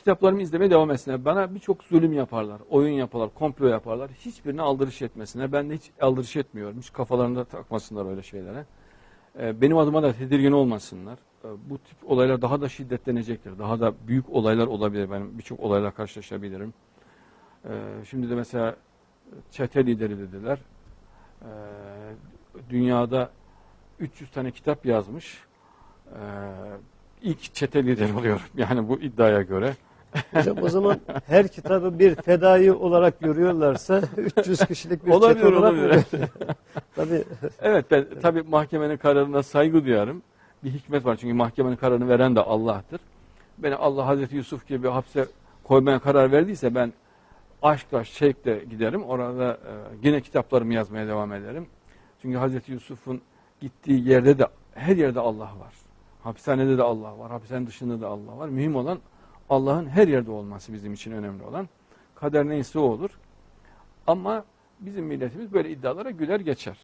kitaplarımı izlemeye devam etsinler. Bana birçok zulüm yaparlar, oyun yaparlar, komplo yaparlar. Hiçbirine aldırış etmesinler. Ben de hiç aldırış etmiyorum. Hiç kafalarında takmasınlar öyle şeylere. Ee, Benim adıma da tedirgin olmasınlar. Ee, Bu tip olaylar daha da şiddetlenecektir. Daha da büyük olaylar olabilir. Ben birçok olayla karşılaşabilirim. Ee, Şimdi de mesela çete lideri dediler. Dünyada 300 tane kitap yazmış. İlk çete lideri oluyor. Yani bu iddiaya göre. Hocam o zaman her kitabı bir fedai olarak görüyorlarsa 300 kişilik bir Olabilir, olarak olabilir. Tabii Evet ben tabii mahkemenin kararına saygı duyarım. Bir hikmet var çünkü mahkemenin kararını veren de Allah'tır. Beni Allah Hazreti Yusuf gibi hapse koymaya karar verdiyse ben aşkla şevkle giderim. Orada e, yine kitaplarımı yazmaya devam ederim. Çünkü Hazreti Yusuf'un gittiği yerde de her yerde Allah var. Hapishanede de Allah var. Hapishane dışında da Allah var. Mühim olan Allah'ın her yerde olması bizim için önemli olan. Kader neyse o olur. Ama bizim milletimiz böyle iddialara güler geçer.